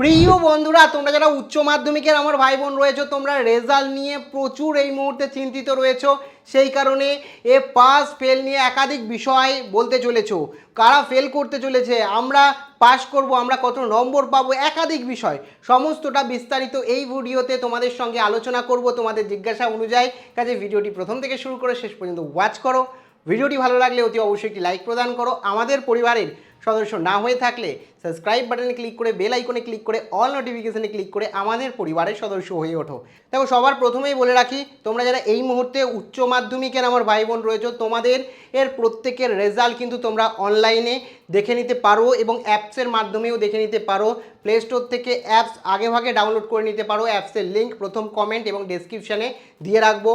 প্রিয় বন্ধুরা, তোমরা যারা উচ্চ মাধ্যমিকের আমার ভাই বোন রয়েছো, তোমরা রেজাল্ট নিয়ে প্রচুর এই মুহূর্তে চিন্তিত রয়েছো। সেই কারণে এ পাস ফেল নিয়ে একাধিক বিষয় বলতে চলেছো। কারা ফেল করতে চলেছে, আমরা পাস করব, আমরা কত নম্বর পাবো, একাধিক বিষয়। সমস্তটা বিস্তারিত এই ভিডিওতে তোমাদের সঙ্গে আলোচনা করব, তোমাদের জিজ্ঞাসা অনুযায়ী। কাজে ভিডিওটি প্রথম থেকে শুরু করে শেষ পর্যন্ত ওয়াচ করো। ভিডিওটি ভালো লাগলে অতি অবশ্যই একটি লাইক প্রদান করো। আমাদের পরিবারের সদস্য না হয়ে থাকলে সাবস্ক্রাইব বাটনে ক্লিক করে বেল আইকনে ক্লিক করে অল নোটিফিকেশনে ক্লিক করে আমাদের পরিবারের সদস্য হয়ে ওঠো। দেখো, সবার প্রথমেই বলে রাখি, তোমরা যারা এই মুহূর্তে উচ্চ মাধ্যমিকের আমার ভাই বোন রয়েছো, তোমাদের এর প্রত্যেকের রেজাল্ট কিন্তু তোমরা অনলাইনে দেখে নিতে পারো এবং অ্যাপসের মাধ্যমেও দেখে নিতে পারো। প্লে স্টোর থেকে অ্যাপস আগে ভাগে ডাউনলোড করে নিতে পারো। অ্যাপসের লিঙ্ক প্রথম কমেন্ট এবং ডেসক্রিপশানে দিয়ে রাখব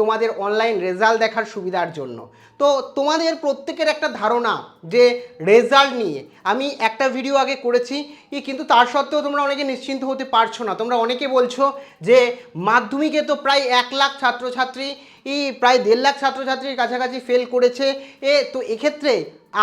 তোমাদের অনলাইন রেজাল্ট দেখার সুবিধার জন্য। তো তোমাদের প্রত্যেকের একটা ধারণা যে রেজাল্ট নিয়ে আমি একটা ভিডিও আগে করেছি কিন্তু তার সত্ত্বেও তোমরা অনেকে নিশ্চিন্ত হতে পারছ না। তোমরা অনেকে বলছো যে, মাধ্যমিকে তো প্রায় এক লাখ ছাত্রছাত্রী প্রায় দেড় লাখ ছাত্রছাত্রীর কাছাকাছি ফেল করেছে। এ, তো এক্ষেত্রে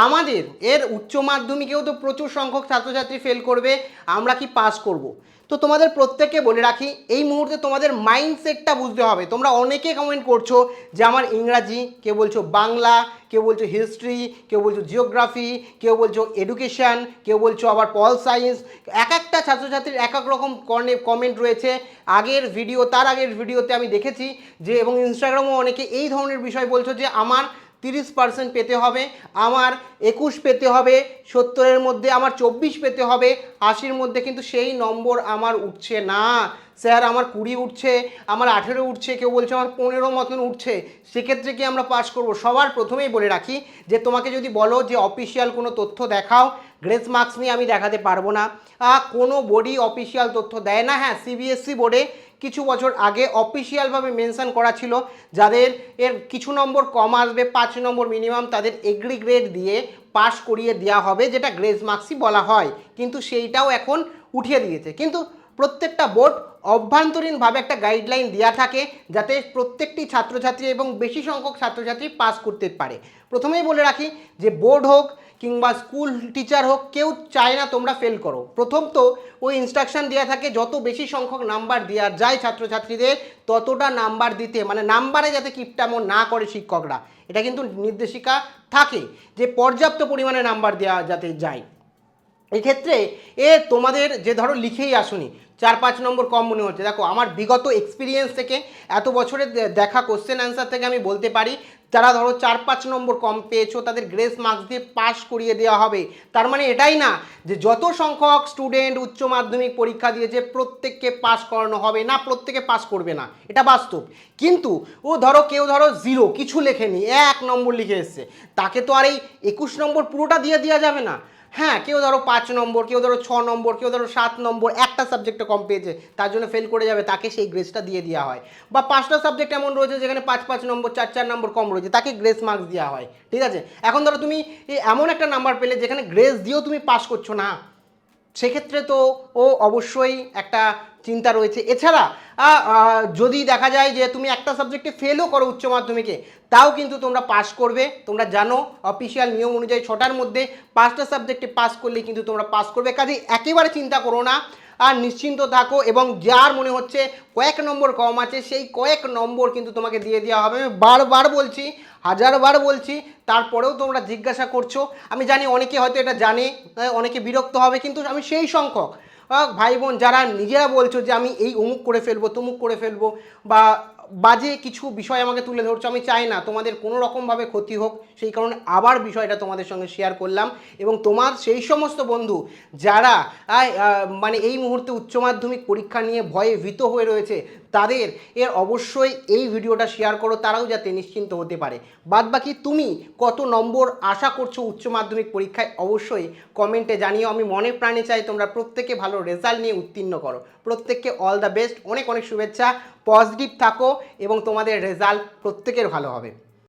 আমাদের, এর উচ্চ মাধ্যমিকেও তো প্রচুর সংখ্যক ছাত্রছাত্রী ফেল করবে, আমরা কি পাস করব। তো তোমাদের প্রত্যেককে বলে রাখি, এই মুহূর্তে তোমাদের মাইন্ডসেটটা বুঝতে হবে। তোমরা অনেকে কমেন্ট করছ যে আমার ইংরাজি, কেউ বলছো বাংলা, কেউ বলছো হিস্ট্রি কেউ বলছো জিওগ্রাফি কেউ বলছো এডুকেশান কেউ বলছো আবার পল সায়েন্স এক একটা ছাত্রছাত্রীর এক এক রকম কমেন্ট রয়েছে। আগের ভিডিও তার আগের ভিডিওতে আমি দেখেছি যে, এবং ইনস্টাগ্রামও অনেকে এই ধরনের বিষয় বলছো যে আমার তিরিশ পার্সেন্ট পেতে হবে, আমার একুশ পেতে হবে, সত্তরের মধ্যে আমার চব্বিশ পেতে হবে, আশির মধ্যে কিন্তু সেই নম্বর আমার উঠছে না। স্যার, আমার কুড়ি উঠছে, আমার আঠেরো উঠছে, কেউ বলছে আমার পনেরো মতন উঠছে। সেক্ষেত্রে কি আমরা পাস করব? সবার প্রথমেই বলে রাখি যে তোমাকে যদি বলো যে অফিসিয়াল কোনো তথ্য দেখাও গ্রেস মার্কস নিয়ে আমি দেখাতে পারব না। কোনো বোর্ডই অফিসিয়াল তথ্য দেয় না। হ্যাঁ সিবিএসসি বোর্ডে কিছু বছর আগে অফিসিয়ালভাবে মেনশান করা ছিল যাদের এর কিছু নম্বর কম আসবে, পাঁচ নম্বর মিনিমাম তাদের এগ্রি গ্রেড দিয়ে পাস করিয়ে দেওয়া হবে, যেটা গ্রেজ মার্কসই বলা হয়। কিন্তু সেইটাও এখন উঠিয়ে দিয়েছে। কিন্তু প্রত্যেকটা বোর্ড অভ্যন্তরীণভাবে একটা গাইডলাইন দেওয়া থাকে যাতে প্রত্যেকটি ছাত্রছাত্রী এবং বেশি সংখ্যক ছাত্রছাত্রী পাস করতে পারে। প্রথমেই বলে রাখি যে বোর্ড হোক কিংবা স্কুল টিচার হোক, কেউ চায় না তোমরা ফেল করো। প্রথম তো ওই ইনস্ট্রাকশন দেওয়া থাকে, যত বেশি সংখ্যক নাম্বার দেওয়া যায় ছাত্রছাত্রীদের, ততটা নাম্বার দিতে মানে নাম্বারে যাতে কিপটামো না করে শিক্ষকরা। এটা কিন্তু নির্দেশিকা থাকে যে পর্যাপ্ত পরিমাণে নাম্বার দেওয়া যাতে যায়। এক্ষেত্রে এ তোমাদের যে ধরো লিখেই আসুনি, চার পাঁচ নম্বর কম মনে হচ্ছে। দেখো, আমার বিগত এক্সপিরিয়েন্স থেকে এত বছরের দেখা কোশ্চেন অ্যান্সার থেকে আমি বলতে পারি যারা ধরো চার পাঁচ নম্বর কম পেয়েছ, তাদের গ্রেস মার্কস দিয়ে পাস করিয়ে দেওয়া হবে। তার মানে এটাই না, যে যত সংখ্যক স্টুডেন্ট উচ্চ মাধ্যমিক পরীক্ষা দিয়েছে, প্রত্যেককে পাস করানো হবে না, প্রত্যেকে পাস করবে না। এটা বাস্তব। কিন্তু ও ধরো কেউ ধরো জিরো কিছু লেখেনি, এক নম্বর লিখে এসছে। তাকে তো আর এই একুশ নম্বর পুরোটা দিয়ে দেওয়া যাবে না। হ্যাঁ কেউ ধরো পাঁচ নম্বর, কেউ ধরো ছ নম্বর, কেউ ধরো সাত নম্বর, একটা সাবজেক্টে কম পেয়েছে, তার জন্য ফেল করে যাবে, তাকে সেই গ্রেসটা দিয়ে দেওয়া হয়। বা পাঁচটা সাবজেক্ট এমন রয়েছে যেখানে পাঁচ পাঁচ নম্বর, চার চার নম্বর কম রয়েছে। তাকে গ্রেস মার্কস দেওয়া হয়, ঠিক আছে? এখন ধরো তুমি এমন একটা নাম্বার পেলে যেখানে গ্রেস দিয়েও তুমি পাস করছ না, সেক্ষেত্রে তো ও অবশ্যই একটা চিন্তা রয়েছে। এছাড়া যদি দেখা যায় যে তুমি একটা সাবজেক্টে ফেলও করো উচ্চ মাধ্যমিকে, তাও কিন্তু তোমরা পাস করবে। তোমরা জানো অফিসিয়াল নিয়ম অনুযায়ী ছটার মধ্যে পাঁচটা সাবজেক্টে পাস করলে কিন্তু তোমরা পাস করবে। কাজে একেবারে চিন্তা করো না, আর নিশ্চিন্ত থাকো এবং যার মনে হচ্ছে কয়েক নম্বর কম আছে, সেই কয়েক নম্বর কিন্তু তোমাকে দিয়ে দেওয়া হবে। আমি বারবার বলছি, হাজারবার বলছি, তারপরেও তোমরা জিজ্ঞাসা করছ। আমি জানি অনেকে হয়তো এটা জানে, অনেকে বিরক্ত হবে, কিন্তু আমি সেই সংখ্যক। ভাই বোন যারা নিজেরা বলছো যে আমি এই অমুক করে ফেলব, তমুক করে ফেলব বা বাজে কিছু বিষয় আমাকে তুলে ধরছো, আমি চাই না তোমাদের কোনো রকমভাবে ক্ষতি হোক। সেই কারণে আবার বিষয়টা তোমাদের সঙ্গে শেয়ার করলাম এবং তোমার সেই সমস্ত বন্ধু যারা মানে এই মুহূর্তে উচ্চ মাধ্যমিক পরীক্ষা নিয়ে ভয়ে ভীত হয়ে রয়েছে তাদের, এর অবশ্যই এই ভিডিওটা শেয়ার করো, তারাও যাতে নিশ্চিন্ত হতে পারে। বাদ বাকি তুমি কত নম্বর আশা করছ উচ্চ মাধ্যমিক পরীক্ষায়, অবশ্যই কমেন্টে জানিও। আমি মনে প্রাণে চাই তোমরা প্রত্যেকে ভালো রেজাল্ট নিয়ে উত্তীর্ণ করো। প্রত্যেককে অল দ্য বেস্ট অনেক অনেক শুভেচ্ছা পজিটিভ থাকো এবং তোমাদের রেজাল্ট প্রত্যেকের ভালো হবে।